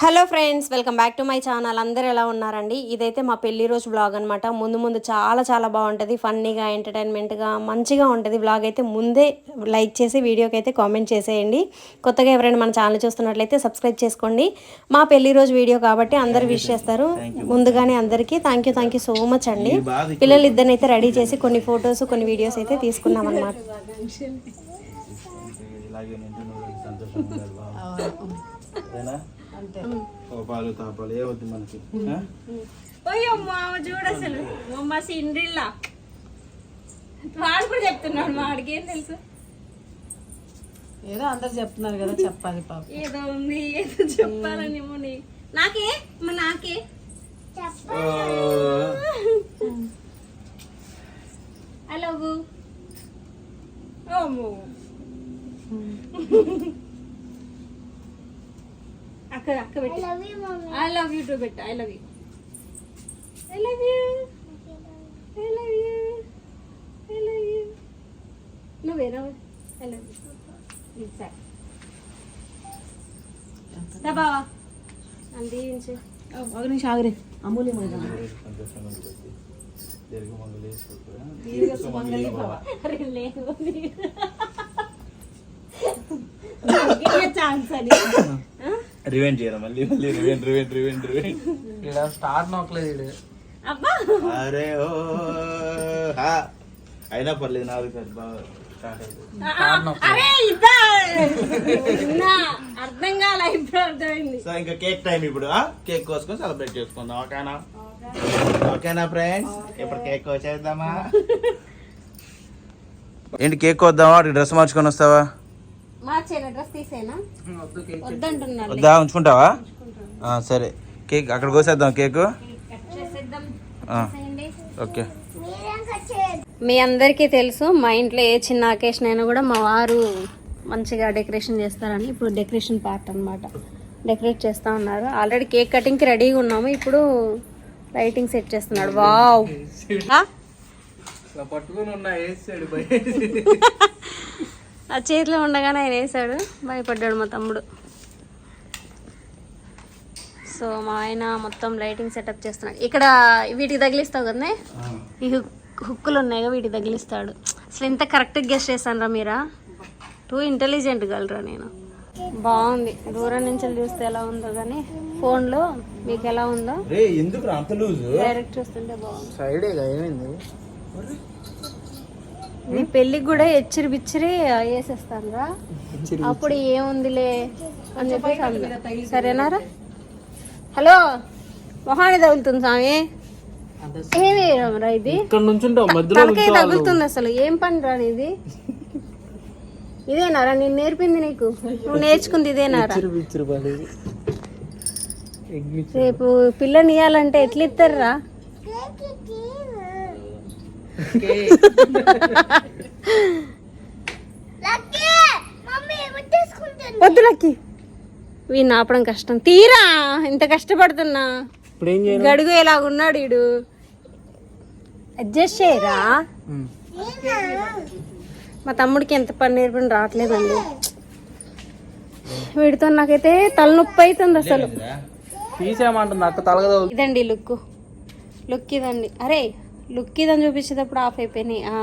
Hello friends welcome back to my channel. అందరూ ఎలా ఉన్నారండి? ఇదైతే మా పెళ్ళి రోజు బ్లాగ్ అనమాట ముందు ముందు చాలా చాలా బాగుంటుంది ఫన్నీగా ఎంటర్టైన్మెంట్గా మంచిగా ఉంటుంది బ్లాగ్ అయితే ముందే లైక్ చేసి వీడియోకి అయితే కామెంట్ చేసేయండి. కొత్తగా ఎవరైనా మన ఛానల్ చూస్తున్నట్లయితే సబ్స్క్రైబ్ చేసుకోండి. మా పెళ్ళి రోజు వీడియో కాబట్టి అందరూ విష్ చేస్తారు. ముందుగానే అందరికీ thank you thank you so much అండి. పిల్లలు ఇద్దరిని అయితే రెడీ చేసి కొన్ని ఫొటోస్ కొన్ని వీడియోస్ అయితే తీసుకున్నాం అనమాట కోపాలు తాపాలు ఏ వద్దు మనకి. చూడు అసలు. అమ్మ సిండ్రిల్లా. వాడు కూడా చెప్తున్నాడు మా వాడికి ఏం తెలుసు? ఏదో అందరు చెప్తున్నారు కదా చెప్పాలి పాప. ఏదో ఉంది ఏదో చెప్పాలని నీ. నాకే? మా నాకే? ఓ, యూ అమ్మో అక్క అక్క పెట్టి. ఐ లవ్ యూ టు పెట్టు I love you I love you I love you I love you నువ్వేనా ఐ లవ్ యూ సరే. బావా. అందించు ఒక నిమిషం ఆగరే. లేదు. ఛాన్స్ అని? ఆ? రివెంజ్ చేయరా మళ్ళీ మళ్ళీ రివెంజ్ రివెంజ్ రివెంజ్ రివెంజ్. ఇక్కడ స్టార్. అబ్బా! అరే ఓ హా. అయినా పర్లేదు నాలుగు సార్ బాగా అర్థం కాల ఇప్పుడు అర్థమైంది. సో ఇంకా కేక్ టైం ఇప్పుడు ఆ? కేక్ కోసుకొని సెలబ్రేట్ చేసుకుందాం ఓకేనా? ఓకేనా ఫ్రెండ్స్? ఇప్పుడు కేక్ కోసేద్దామా? ఏంటి కేక్ కోద్దామా? డ్రెస్ మార్చుకొని వస్తావా? డ్రెస్ తీసేనా వద్దు కేక్. వద్దంటున్నారు వద్దా ఉంచుకుంటావా? ఆ, సరే. కేక్ అక్కడ కోసేద్దాం కేక్. కట్ చేసేద్దాం ఆ, చేసేయండి. ఓకే. మీ అందరికీ తెలుసు మా ఇంట్లో ఏ చిన్న అకేషన్ అయినా కూడా మా వారు మంచిగా డెకరేషన్ చేస్తారని ఇప్పుడు డెకరేషన్ పార్ట్ అన్నమాట. డెకరేట్ చేస్తా ఉన్నారు. ఆల్రెడీ కేక్ కటింగ్కి రెడీగా ఉన్నాము. ఇప్పుడు లైటింగ్ సెట్ చేస్తున్నాడు. వావ్. ఆ? పట్టుకుని ఉన్నా వేసాడు బయట ఆ చేతిలో ఉండగానే ఆయన వేసాడు భయపడ్డాడు మా తమ్ముడు. సో మా ఆయన మొత్తం లైటింగ్ సెటప్ చేస్తున్నాడు. ఇక్కడ వీటికి తగిలిస్తావు కదా ఈ హుక్ హుక్కులు ఉన్నాయి కదా వీటికి తగిలిస్తాడు. అసలు ఎంత కరెక్ట్గా గెస్ట్ చేశాను రా మీరా? టూ ఇంటెలిజెంట్ గలరా నేను. బాగుంది. దూరం నుంచి చూస్తే ఎలా ఉందో కానీ ఫోన్లో మీకు ఎలా ఉందో డైరెక్ట్ చూస్తుంటే బాగుంది. సైడేగా ఏమైంది? నీ పెళ్ళికి కూడా ఎచ్చిరి బిచ్చిరి వేసేస్తాను రా అప్పుడు ఏముందిలే అని చెప్పేసి. సరేనారా? హలో మొహాన్ని తగులుతుంది స్వామి. ఏమి రా ఇది? ఇక్కడ నుంచుంటావు మధ్యలో తలకాయ తగులుతుంది అసలు. ఏం పని రా ఇది ఇదేనారా? నేను నేర్పింది నీకు. నువ్వు నేర్చుకుంది ఇదేనారా? రేపు పిల్లని ఇవ్వాలంటే ఎట్లా ఇస్తారా వద్దు లక్కి. వీడిని ఆపడం కష్టం. తీరా! ఇంత కష్టపడుతున్నా. ఇప్పుడు ఏం చేయాలి గడుగు ఎలాగున్నాడు వీడు? అడ్జస్ట్ చేయరా? మా తమ్ముడికి ఎంత పని నేర్పని రావట్లేదండి. వీడితో నాకైతే తలనొప్పి అవుతుంది అసలు. తీసేయమంటుంది అక్క తలగదు ఇదండి లుక్ లుక్ ఇదండి. అరే లుక్ ఇదని చూపించేటప్పుడు ఆఫ్ అయిపోయినాయి. ఆ,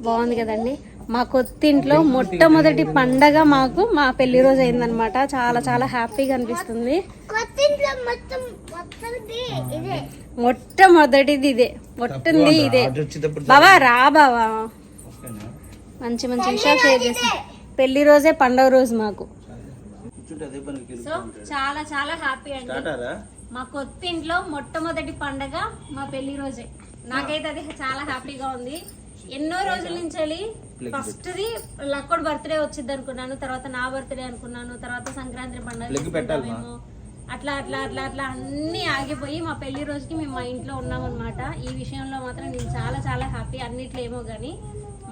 బాగుంది కదండి. మా కొత్తింట్లో మొట్టమొదటి పండగ మాకు మా పెళ్ళి రోజు అయిందనమాట చాలా చాలా హ్యాపీగా అనిపిస్తుంది. మొట్టమొదటిది ఇదే. మొట్టంది ఇదే. బావా రా బావా. మంచి మంచి విషయాలు షేర్ చేస్తాం పెళ్ళి రోజే పండగ రోజు మాకు. సో చాలా చాలా హ్యాపీ అండి. మా కొత్త ఇంట్లో మొట్టమొదటి పండగ మా పెళ్ళి రోజే. నాకైతే అది చాలా హ్యాపీగా ఉంది. ఎన్నో రోజుల నుంచి ఫస్ట్ ది లక్కడ్ బర్త్డే వచ్చింది అనుకున్నాను తర్వాత నా బర్త్డే అనుకున్నాను తర్వాత సంక్రాంతి పండుగ. అట్లా అట్లా అట్లా అట్లా అన్ని ఆగిపోయి మా పెళ్ళి రోజుకి మేము మా ఇంట్లో ఉన్నాం అనమాట ఈ విషయంలో మాత్రం నేను చాలా చాలా హ్యాపీ. అన్నిట్లో ఏమో కానీ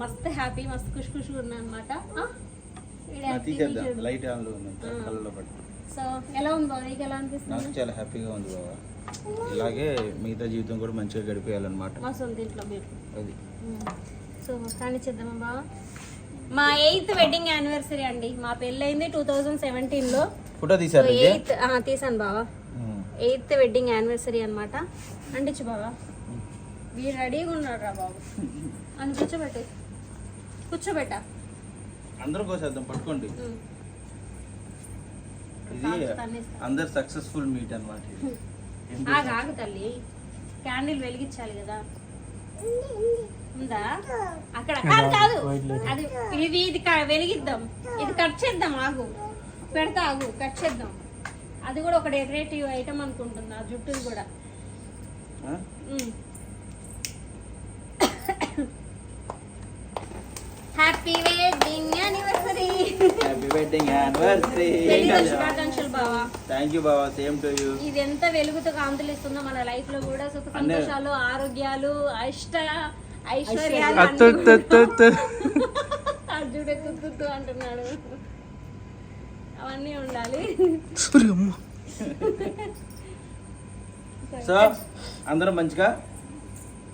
మస్తు హ్యాపీ మస్తు ఖుషి ఖుషిగా ఉన్నా అనమాట సో ఎలా ఉంది బాబు నీకు ఎలా అనిపిస్తుంది? చాలా హ్యాపీగా ఉంది బాబా ఇలాగే మిగతా జీవితం కూడా మంచిగా గడిపేయాలన్నమాట. మా సొంత ఇంట్లో మీరు. అది. సో కానీ చేద్దామా బావ? మా ఎయిత్ వెడ్డింగ్ యానివర్సరీ అండి. మా పెళ్ళయింది టూ థౌజండ్ సెవెంటీన్లో. ఫోటో తీసారు? ఎయిత్ తీసాను బావా. ఎయిత్ వెడ్డింగ్ యానివర్సరీ అనమాట అంటించు బావా. వీడు రెడీగా ఉన్నాడు రా బాబు. అని కూర్చోబెట్టు. కూర్చోబెట్టా? అందరూ కోసేద్దాం పట్టుకోండి. ఇది అందరు సక్సెస్ఫుల్ మీట్ అనమాట ఆగు ఆగు తల్లి. క్యాండిల్ వెలిగించాలి కదా. ఉందా? అక్కడ కాదు కాదు. అది ఇది ఇది వెలిగిద్దాం. ఇది కట్ చేద్దాం ఆగు. పెడతా ఆగు. కట్ చేద్దాం. అది కూడా ఒక డెకరేటివ్ ఐటమ్ అనుకుంటున్నా ఆ జుట్టుది కూడా. Happy wedding anniversary happy wedding anniversary బావా థ్యాంక్ యూ బాబా సేమ్ టు యూ ఇది ఎంత వెలుగుతో కాంతులిస్తుందో మన లైఫ్లో కూడా సుఖ సంతోషాలు ఆరోగ్యాలు అష్ట ఐశ్వర్యాలు. అర్జుడే తుత్తు అంటున్నాడు. అవన్నీ ఉండాలి. సూరి అమ్మ. సో అందరూ మంచిగా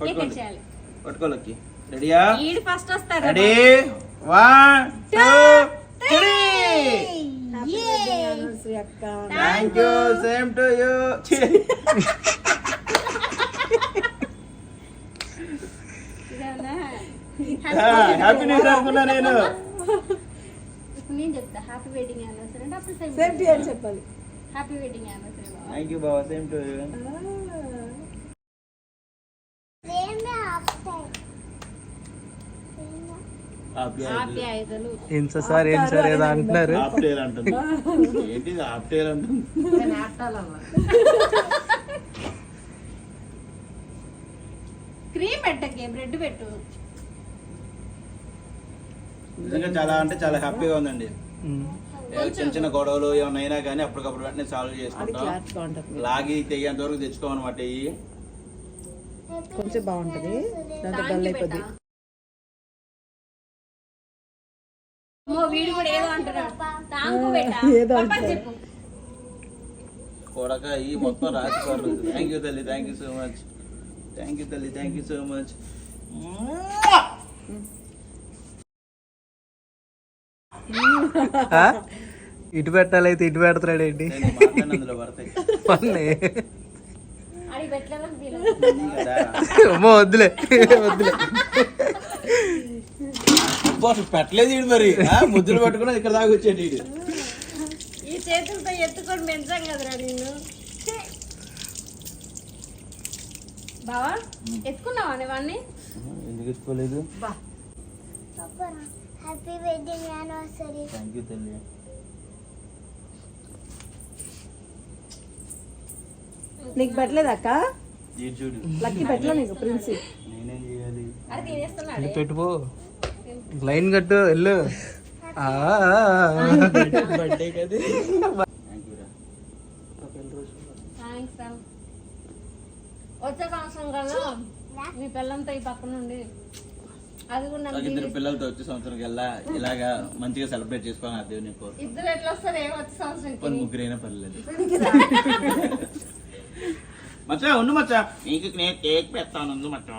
పట్టుకోండి. చేయాలి. పట్టుకోలకి. రెడీయా ఈడు ఫస్ట్ వస్తారు ready one two thank you same to you happy new year అనుకున్నా నేను. ఇప్పుడు నేను చెప్తా హ్యాపీ వెడ్డింగ్ యానివర్సరీ అంటే అప్పుడు చెప్పాలి. Happy wedding anniversary thank you Baba same to you happy ఐదలు ఏం సార్ ఏం సార్ ఏదో అంటున్నారు? హాఫ్ టైర్ అంటుంది. ఏంటి హాఫ్ టైర్ అంటుంది? క్రీమ్ పెట్టకే బ్రెడ్ పెట్టు. నిజంగా చాలా అంటే చాలా హ్యాపీగా ఉందండి. చిన్న చిన్న గొడవలు ఏమైనా అయినా కానీ అప్పటికప్పుడు వెంటనే సాల్వ్ చేసుకుంటాం లాగి తెగేంత వరకు తెచ్చుకోమన్నమాట ఇవి కొంచెం బాగుంటది. దాంతో తాంగి డల్ అయిపోద్ది. వీడు కూడా ఏదో అంటున్నాడు. తాంగు పెట్టా. చెప్పు. కొడక ఈ మొత్తం రాసుకోరు థ్యాంక్ యూ తల్లి. Thank you so much thank you తల్లి. Thank you so much? ఇటు పెట్టాలైతే ఇటు పెడతాడు ఏంటి? మాట్లాడినందులో పడతాయి పన్నే అది పెట్టలేదని ఫీల్ కదా. అమ్మో వద్దులే వద్దులే అబ్బా, అసలు పెట్టలేదు ఈడు మరి. ఆ, ముద్దులు పట్టుకుని ఇక్కడ దాకా వచ్చాడు ఈడు. ఈ చేతులతో ఎత్తుకొని పెంచాం కదరా నిన్ను. బావా ఎత్తుకున్నావా నువ్వన్నీ ఎందుకు ఎత్తుకోలేదు? Happy wedding anniversary thank you తల్లి. నీకు పెట్టలేదు అక్క? లక్కీ పెట్టలే నీకు ప్రిన్సి. నేనేం చేయాలి? ఇది పెట్టుపో లైన్ కట్టు వెళ్ళు. బర్త్డే కదా వచ్చే సంవత్సరం కల్లా మీ పిల్లంతో ఈ పక్క నుండి. అది కూడా నాకు ఇద్దరు. పిల్లలతో వచ్చే సంవత్సరం కల్లా ఇలాగా మంచిగా సెలబ్రేట్ చేసుకోవాలి ఆ దేవుని కోరు ఇద్దరు ఎట్లా వస్తారు? ఏ వచ్చే సంవత్సరంకి? కొన్ని ముగ్గురైనా పర్లేదు. మచ్చా ఉండు మచ్చా. నీకు నేను కేక్ పెడతాను మచ్చా.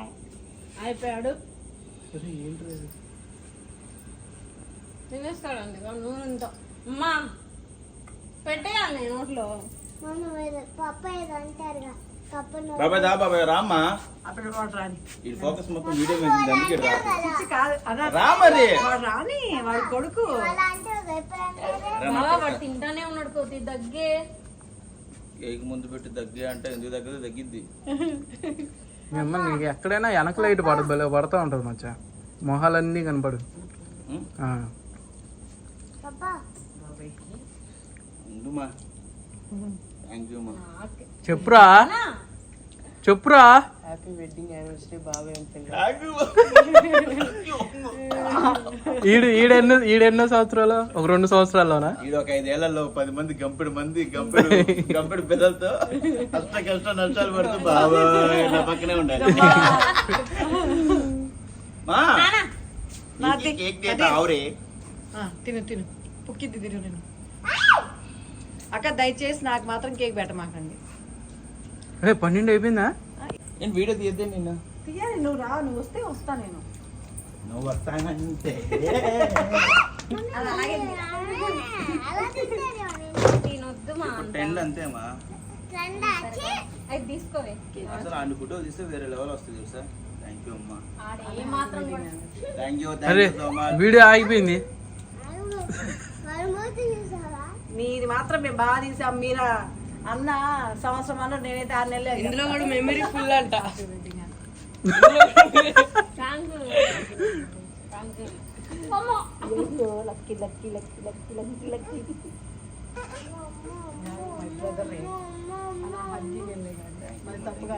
అయిపోయాడు. తినేస్తాడండి నూనెతో అమ్మా పెట్టేయాలి నేను నోట్లో. బాబాయ్ దా బాబాయ్ రామ్మా. అప్పుడు వాడు రాని. ఈ ఫోకస్ మొత్తం వీడియో మీద ఉంది, అందుకే రా. పిచ్చి కాదు. అదా రా మరి. వాడు రాని వాడి కొడుకు. వాడు తింటానే ఉన్నాడు కోతి దగ్గే. కేక్ ముందు పెట్టి దగ్గే అంటే ఎందుకు తగ్గదు తగ్గిద్ది మీ అమ్మ నీకు ఎక్కడైనా వెనక లైట్ పడదు భలే పడతా ఉంటుంది మచ్చా. మొహాలన్నీ కనపడు ఉం? ఆ. పప్ప ఉండుమా థ్యాంక్ యూ మా చెప్పురా? చెప్పురా? హ్యాపీ వెడ్డింగ్ యానివర్సరీ బాబాయ్ ఈడు ఈడెన్నో ఈడెన్నో సంవత్సరాలు? ఒక రెండు సంవత్సరాల్లోనా? ఇది ఒక ఐదేళ్ళలో పది మంది గంపెడు మంది గంపెడు గంపెడు పిల్లలతో కష్ట కష్ట నష్టాలు పడుతూ బాబా నా పక్కనే ఉండాలి. మా కేక్ తిను తిను. పుక్కిద్ది తిను నేను. అక్క దయచేసి నాకు మాత్రం కేక్ పెట్టమాకండి. అరే పన్నెండు అయిపోయిందా? నేను వీడియో తీద్దే నిన్ను. తీయాలి నువ్వు రా నువ్వు వస్తే వస్తా నేను. నువ్వు వస్తానంటే. అంతేమా? ఫ్రెండ్ వచ్చి అది తీసుకోవే. అసలు అన్ని ఫోటోలు తీస్తే వేరే లెవెల్ వస్తుంది థ్యాంక్ యూ అమ్మా. ఆడ ఏ మాత్రం కూడా థ్యాంక్ యూ అరే thank you so much video ఆగిపోయింది. మీది మాత్రం మేము బాగా తీసాం. మీరా అన్న సంవత్సరం అన్న నేనైతే ఆరు నెలలు ఇందులో కూడా మెమరీ ఫుల్ అంట. Lucky lucky lucky lucky lucky lucky తప్పుగా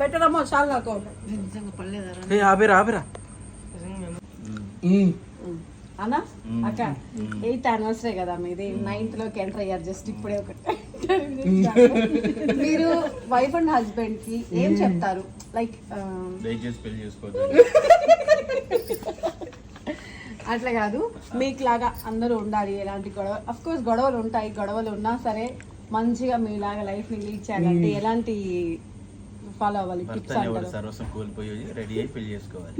పెట్టడమ్మో చాలు నాకు. ఉమ్. అన్న అక్క ఎయిత్ యానివర్సరీ కదా మీది నైన్త్లోకి ఎంటర్ అయ్యారు జస్ట్ ఇప్పుడే ఒక మీరు వైఫ్ అండ్ హస్బెండ్కి ఏం చెప్తారు? లైక్ అట్లా కాదు మీకు లాగా అందరూ ఉండాలి ఎలాంటి గొడవ అఫ్ కోర్స్ గొడవలు ఉంటాయి గొడవలు ఉన్నా సరే మంచిగా మీలాగా లైఫ్ని లీడ్ చేయాలంటే ఎలాంటి ఫాలో అవ్వాలి? టిప్స్ ఎవరు అంటారు. సర్వస్వం కోల్పోయి రెడీ అయి పెళ్ళి చేసుకోవాలి.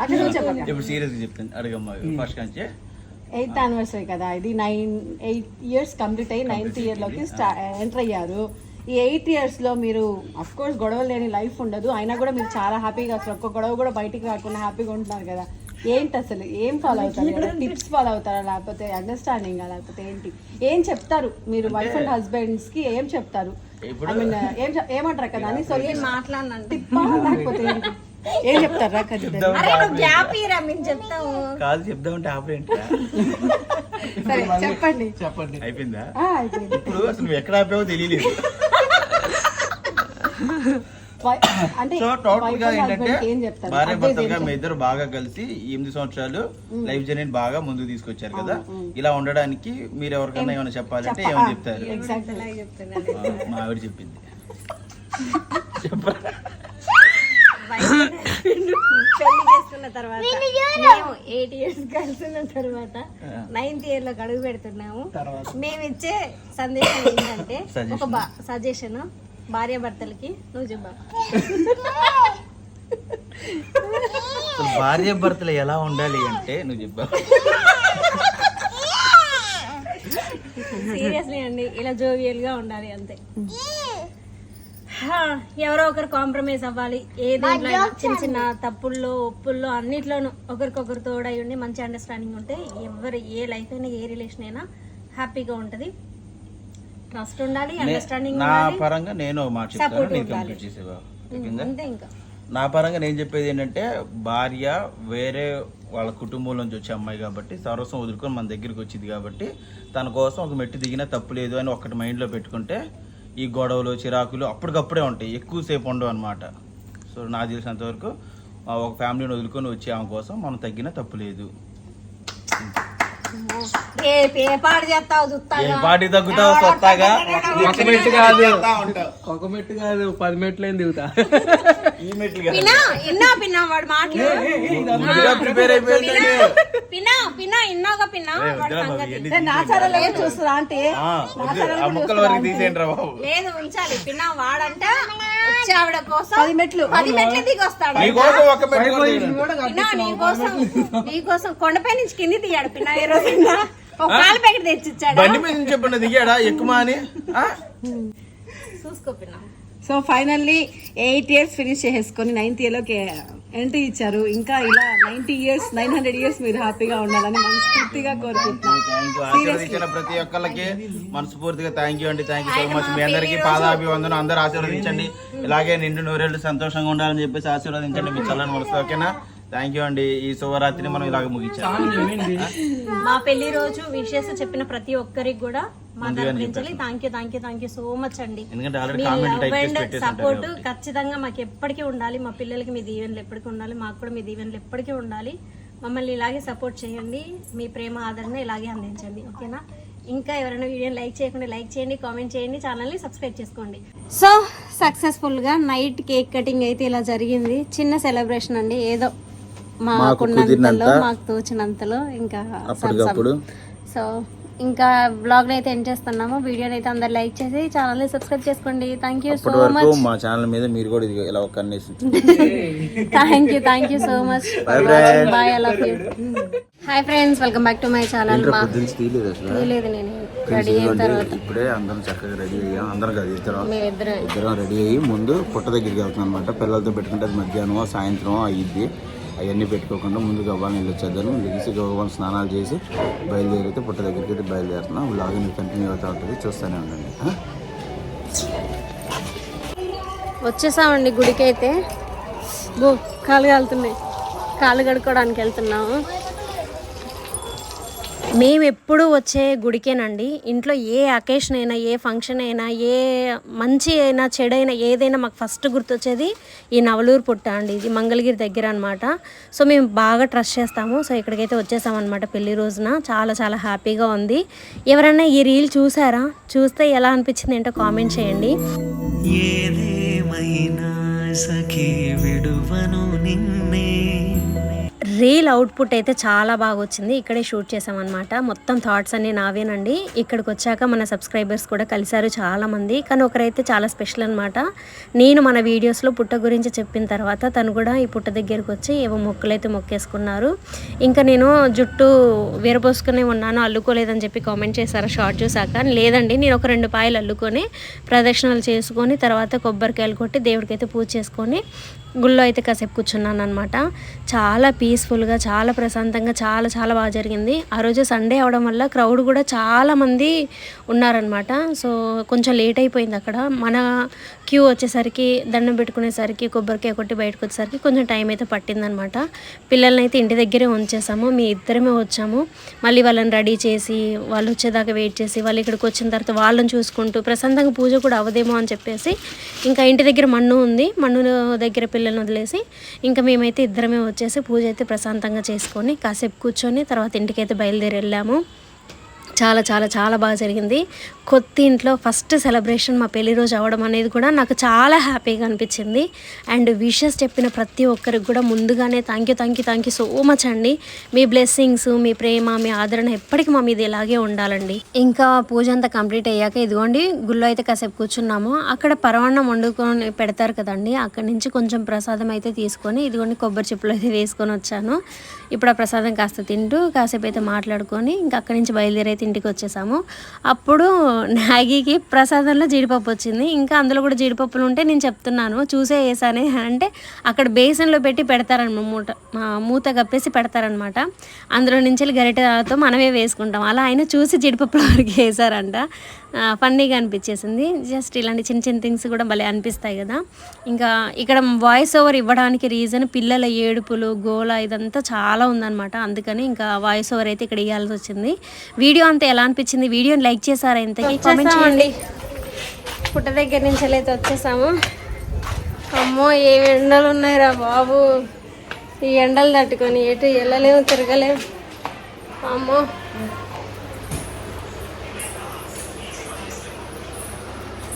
అట్లా నువ్వు చెప్పక్క ఇప్పుడు సీరియస్గా చెప్తాను. అడగమ్మా ఫస్ట్ ఎయిత్ యానివర్సరీ కదా. ఇది నైన్ ఎయిట్ ఇయర్స్ కంప్లీట్ అయ్యి నైన్త్ ఇయర్లోకి ఎంటర్ అయ్యారు. ఈ ఎయిట్ ఇయర్స్లో మీరు అఫ్ కోర్స్ గొడవ లేని లైఫ్ ఉండదు. అయినా కూడా మీరు చాలా హ్యాపీగా అసలు ఒక్క గొడవ కూడా బయటికి రాకుండా హ్యాపీగా ఉంటున్నారు కదా. ఏంటి అసలు? ఏం ఫాలో అవుతారు? టిప్స్ ఫాలో అవుతారా? లేకపోతే అండర్స్టాండింగ్ లేకపోతే ఏంటి? ఏం చెప్తారు? మీరు వైఫ్ అండ్ హస్బెండ్స్కి ఏం చెప్తారు? ఏం ఏమంటారు కదా? అని సో ఏం టిప్పా లేకపోతే ఏంటి? ఏం చెప్తారు? కాదు చెప్దామంటే ఆపరేంటి సరే చెప్పండి. చెప్పండి. అయిపోయిందా? ఇప్పుడు అసలు ఎక్కడ ఆపావో తెలియలేదు. సో టోటల్గా ఏంటంటే భార్య భర్తలుగా మీ? ఇద్దరు బాగా కలిసి ఎనిమిది సంవత్సరాలు లైఫ్ జర్నీని బాగా ముందుకు తీసుకొచ్చారు కదా. ఇలా ఉండడానికి మీరు ఎవరికైనా ఏమైనా చెప్పాలంటే చెప్ప- ఏమని చెప్తారు? మా ఆవిడ చెప్పింది. చెప్పరా పెళ్ళి చేసుకున్న తర్వాత మేము ఎయిట్ ఇయర్స్ కలిసిన తర్వాత నైన్త్ ఇయర్లో అడుగు పెడుతున్నాము. మేము ఇచ్చే సందేశం ఏంటంటే ఒక సజెషన్ భార్య భర్తలకి నువ్వు చెప్పా. భార్య భర్తలు ఎలా ఉండాలి అంటే నువ్వు చెప్పావు సీరియస్లీ అండి ఇలా జోవియల్గా ఉండాలి అంతే. హా, ఎవరో ఒకరు కాంప్రమైజ్ అవ్వాలి. ఏ దేంట్లో అయినా చిన్న చిన్న తప్పుల్లో ఒప్పుల్లో అన్నిట్లోనూ ఒకరికొకరు తోడై ఉండి మంచి అండర్స్టాండింగ్ ఉంటే ఎవరు ఏ లైఫ్ అయినా ఏ రిలేషన్ అయినా హ్యాపీగా ఉంటది. ట్రస్ట్ ఉండాలి అండర్స్టాండింగ్ నా పరంగా నేను మాట చెప్తాను నేను. కంప్లీట్ చేసేవా? నా పరంగా నేను చెప్పేది ఏంటంటే భార్య వేరే వాళ్ళ కుటుంబం నుంచి వచ్చే అమ్మాయి కాబట్టి సర్వస్వం వదులుకొని మన దగ్గరికి వచ్చింది కాబట్టి తన కోసం ఒక మెట్టు దిగినా తప్పు లేదు అని ఒకటి మైండ్లో పెట్టుకుంటే ఈ గొడవలు చిరాకులు అప్పటికప్పుడే ఉంటాయి. ఎక్కువసేపు ఉండవు అనమాట సో నాకు తెలిసినంత వరకు ఒక ఫ్యామిలీని వదులుకొని వచ్చే ఆమె కోసం మనం తగ్గినా తప్పు లేదు. రేపు ఏ పాడు చేస్తావు ఏ చూస్తాగా పాటి తగ్గుతావు కొత్తగా ఒక మెట్టు కాదు. ఒక మెట్టు కాదు పది మెట్లు ఏం దిగుతా? ఈ మెట్లు కాదు. పిన్నా ఇన్నా పిన్నా వాడు మాటలు. ముందుగా ప్రిపేర్ అయిపోయిందండి. పిన్నా పిన్నా ఇన్నాగా పిన్నా. రే, వాడి వద్దురా బాబు, సంగతి. ఇవన్నీ నేను నా ఛానల్ ఏం చూస్తున్నా అంటే? ఆ, వద్దు, ఆ ముక్కల వరకు తీసేయండి రా బాబు లేదు ఉంచాలి. పిన్నా వాడంట వచ్చే ఆవిడ కోసం పది మెట్లు. పది మెట్లు దిగి వస్తాడు నీకోసం ఒక మెట్టు కూడా తీయను. పిన్నా నీకోసం నీకోసం కొండపై నుంచి కింది తీయాడు పిన్నా. ఈ బండి మీద నుంచి చెప్పండి దిగాడా? ఎక్కుమా అని? So finally eight years finish చేసేసుకొని నైన్త్ ఇయర్లోకి ఎంట్రీ ఇచ్చారు. ఇంకా ఇలా ninety years nine hundred years మీరు హ్యాపీగా ఉండాలని మనస్ఫూర్తిగా కోరుకుంటున్నాను ప్రతి ఒక్కళ్ళకి మనస్ఫూర్తిగా థ్యాంక్ యూ అండి. థ్యాంక్ యూ సో మచ్ మీ అందరికి పాదాభివందనం అందరూ ఆశీర్వదించండి. ఇలాగే నిండు నూరేళ్ళు సంతోషంగా ఉండాలని చెప్పేసి ఆశీర్వదించండి మీ చల్లని మనసు ఓకేనా? థ్యాంక్ యూ అండి. ఈ శుభరాత్రిని మనం ఇలాగ ముగించాం మా పెళ్ళి రోజు విషెస్ చెప్పిన ప్రతి ఒక్కరికి కూడా మా తరపు నుంచి thank you thank you thank you so much అండి. ఎందుకంటే ఆల్రెడీ మీ లవ్ అండ్ సపోర్ట్ ఖచ్చితంగా మాకు ఎప్పటికీ ఉండాలి. మా పిల్లలకి మీ దీవెనలు ఎప్పటికీ ఉండాలి. మాకు కూడా మీ దీవెనలు ఎప్పటికీ ఉండాలి. మమ్మల్ని ఇలాగే సపోర్ట్ చేయండి. మీ ప్రేమ ఆదరణ ఇలాగే అందించండి. ఓకేనా? ఇంకా ఎవరైనా వీడియోని లైక్ చేయకుండా లైక్ చేయండి కామెంట్ చేయండి ఛానల్ని సబ్స్క్రైబ్ చేసుకోండి. సో సక్సెస్ఫుల్గా నైట్ కేక్ కటింగ్ అయితే ఇలా జరిగింది. చిన్న సెలబ్రేషన్ అండి. ఏదో మాకున్నంతలో మాకు తోచినంతలో ఇంకా అప్పటికప్పుడు. సో ఇంకా బ్లాగ్ని అయితే ఎండ్ చేస్తున్నాము వీడియోని అయితే అందరు లైక్ చేసి ఛానల్ని సబ్స్క్రైబ్ చేసుకోండి. థ్యాంక్ యూ సో మచ్ మా ఛానల్ మీద మీరు కూడా ఇది ఇలా ఒక thank you thank you so much bye I love you hi friends welcome back to my channel మా తీయలేదు నేను. రెడీ అయిన తర్వాత. ఇప్పుడే అందరం చక్కగా రెడీ అయ్యాం. అందరం కాదు ఇద్దరం ఇద్దరం రెడీ అయ్యి ముందు పుట్ట దగ్గరికి వెళ్తున్నాం అనమాట పిల్లలతో పెట్టుకుంటే మధ్యాహ్నం సాయంత్రం అయ్యిద్ది అవన్నీ పెట్టుకోకుండా ముందు గవ్వాలని వెళ్ళి వచ్చేద్దాను లెగిసి గవ్వాలని స్నానాలు చేసి బయలుదేరితే పుట్ట దగ్గరికి అయితే బయలుదేరుతున్నాం. లాగిన్ కంటిన్యూ అవుతూ ఉంటుంది. చూస్తూనే ఉండండి. వచ్చేసామండి గుడికి అయితే కాలు కాలుతున్నాయి. కాలు కడుక్కోవడానికి వెళ్తున్నాము. మేము ఎప్పుడు వచ్చే గుడికేనండి. ఇంట్లో ఏ అకేషన్ అయినా ఏ ఫంక్షన్ అయినా ఏ మంచి అయినా చెడైనా ఏదైనా మాకు ఫస్ట్ గుర్తొచ్చేది ఈ నవలూరు పుట్ట అండి. ఇది మంగళగిరి దగ్గర అనమాట సో మేము బాగా ట్రస్ట్ చేస్తాము. సో ఇక్కడికైతే వచ్చేసామన్నమాట పెళ్ళి రోజున. చాలా చాలా హ్యాపీగా ఉంది. ఎవరైనా ఈ రీల్ చూసారా? చూస్తే ఎలా అనిపించింది ఏంటో కామెంట్ చేయండి. ఏదేమైనా సఖీ విడువను రీల్ అవుట్పుట్ అయితే చాలా బాగా వచ్చింది. ఇక్కడే షూట్ చేసామన్నమాట మొత్తం థాట్స్ అన్నీ నావేనండి. ఇక్కడికి వచ్చాక మన సబ్స్క్రైబర్స్ కూడా కలిశారు చాలామంది. కానీ ఒకరైతే చాలా స్పెషల్ అనమాట నేను మన వీడియోస్లో పుట్ట గురించి చెప్పిన తర్వాత తను కూడా ఈ పుట్ట దగ్గరికి వచ్చి ఏవో మొక్కలైతే మొక్కేసుకున్నారు. ఇంకా నేను జుట్టు విరబోసుకుని ఉన్నాను అల్లుకోలేదని చెప్పి కామెంట్ చేశారు షార్ట్ చూసాక లేదండి నేను ఒక రెండు పాయలు అల్లుకొని ప్రదక్షిణలు చేసుకొని తర్వాత కొబ్బరికాయలు కొట్టి దేవుడికైతే పూజ చేసుకొని గుళ్ళో అయితే కాసేపు కూర్చున్నాను అనమాట చాలా పీస్ పీస్ఫుల్గా చాలా ప్రశాంతంగా చాలా చాలా బాగా జరిగింది. ఆ రోజు సండే అవడం వల్ల క్రౌడ్ కూడా చాలామంది ఉన్నారనమాట సో కొంచెం లేట్ అయిపోయింది అక్కడ. మన క్యూ వచ్చేసరికి దండం పెట్టుకునేసరికి కొబ్బరికాయ కొట్టి బయటకు వచ్చేసరికి కొంచెం టైం అయితే పట్టిందనమాట. పిల్లల్ని అయితే ఇంటి దగ్గరే ఉంచేసాము. మీ ఇద్దరమే వచ్చాము. మళ్ళీ వాళ్ళని రెడీ చేసి వాళ్ళు వచ్చేదాకా వెయిట్ చేసి వాళ్ళు ఇక్కడికి వచ్చిన తర్వాత వాళ్ళని చూసుకుంటూ ప్రశాంతంగా పూజ కూడా అవదేమో అని చెప్పేసి ఇంకా ఇంటి దగ్గర మన్ను ఉంది. మన్ను దగ్గర పిల్లల్ని వదిలేసి ఇంకా మేమైతే ఇద్దరమే వచ్చేసి పూజ అయితే ప్రశాంతంగా చేసుకొని కాసేపు కూర్చొని తర్వాత ఇంటికైతే బయలుదేరి వెళ్ళాము. చాలా చాలా చాలా బాగా జరిగింది. కొత్త ఇంట్లో ఫస్ట్ సెలబ్రేషన్ మా పెళ్ళి రోజు అవ్వడం అనేది కూడా నాకు చాలా హ్యాపీగా అనిపించింది. అండ్ విషెస్ చెప్పిన ప్రతి ఒక్కరికి కూడా ముందుగానే thank you thank you thank you so much అండి. మీ బ్లెస్సింగ్స్ మీ ప్రేమ మీ ఆదరణ ఎప్పటికీ మా మీద ఇలాగే ఉండాలండి. ఇంకా పూజ అంతా కంప్లీట్ అయ్యాక ఇదిగోండి గుళ్ళో అయితే కాసేపు కూర్చున్నాము. అక్కడ పరవాన్నం వండుకొని పెడతారు కదండి అక్కడి నుంచి కొంచెం ప్రసాదం అయితే తీసుకొని ఇదిగోండి కొబ్బరి చెప్పులు అయితే వేసుకొని వచ్చాను. ఇప్పుడు ఆ ప్రసాదం కాస్త తింటూ కాసేపు అయితే మాట్లాడుకొని ఇంకా అక్కడి నుంచి బయలుదేరి అయితే ఇంటికి వచ్చేసాము అప్పుడు మ్యాగీకి ప్రసాదంలో జీడిపప్పు వచ్చింది. ఇంకా అందులో కూడా జీడిపప్పులు ఉంటే నేను చెప్తున్నాను. చూసే వేసానే. అంటే అక్కడ బేసన్లో పెట్టి పెడతారనమాట మూట మూత కప్పేసి పెడతారనమాట. అందులో నుంచి వెళ్ళి గరిటెతో మనమే వేసుకుంటాం. అలా ఆయన చూసి జీడిపప్పుల వరకు వేసారంట. ఫన్నీగా అనిపించేసింది. జస్ట్ ఇలాంటి చిన్న చిన్న థింగ్స్ కూడా భలే అనిపిస్తాయి కదా. ఇంకా ఇక్కడ వాయిస్ ఓవర్ ఇవ్వడానికి రీజన్ పిల్లల ఏడుపులు గోల ఇదంతా చాలా ఉందన్నమాట. అందుకని ఇంకా వాయిస్ ఓవర్ అయితే ఇక్కడ ఇవ్వాల్సి వచ్చింది. వీడియో అంతా ఎలా అనిపించింది వీడియోని లైక్ చేశారా ఇంతకీ? కామెంట్ చేయండి. పుట్ట దగ్గర నుంచి అయితే వచ్చేసాము. అమ్మో ఏం ఎండలు ఉన్నాయిరా బాబు. ఈ ఎండలు తట్టుకొని ఎటు వెళ్ళలేము తిరగలేము. అమ్మో.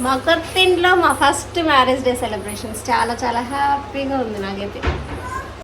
మా కొత్త ఇంట్లో మా ఫస్ట్ మ్యారేజ్ డే సెలబ్రేషన్స్. చాలా చాలా హ్యాపీగా ఉంది నాకైతే.